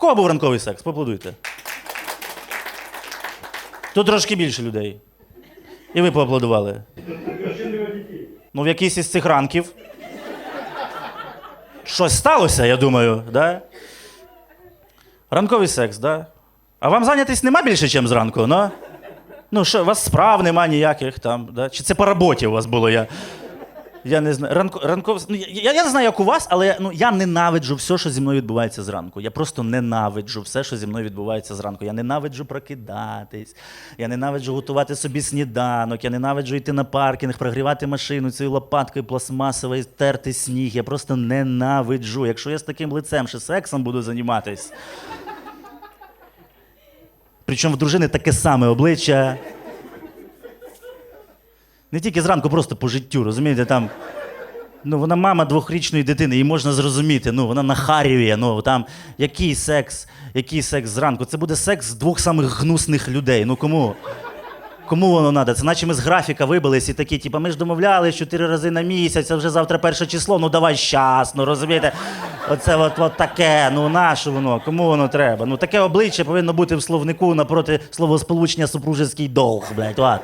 кого був ранковий секс? Поаплодуйте. Тут трошки більше людей. І ви поаплодували. Ну, в якийсь із цих ранків. Щось сталося, я думаю, да? Ранковий секс, да? А вам зайнятись нема більше, ніж зранку, ну? Ну, що, у вас справ нема ніяких там, да? Чи це по роботі у вас було? Я, я не знаю. Ранко, ранков... ну, я, я не знаю, як у вас, але ну, я ненавиджу все, що зі мною відбувається зранку. Я просто ненавиджу все, що зі мною відбувається зранку. Я ненавиджу прокидатись, я ненавиджу готувати собі сніданок, я ненавиджу йти на паркінг, прогрівати машину цією лопаткою пластмасовою, терти сніг. Я просто ненавиджу. Якщо я з таким лицем ще сексом буду займатись. Причому в дружини таке саме обличчя. Не тільки зранку, просто по життю, розумієте, там. Ну, вона мама двохрічної дитини, її можна зрозуміти. Ну, вона нахарює. Ну, там, який секс, який секс зранку? Це буде секс двох самих гнусних людей. Ну кому? Кому воно треба? Це наче ми з графіка вибились і такі, типу, ми ж домовлялись чотири рази на місяць, а вже завтра перше число, ну давай щас, ну розумієте? Оце от, от таке, ну наше воно, кому воно треба? Ну таке обличчя повинно бути в словнику напроти словосполучення супружеський долг, блядь, от.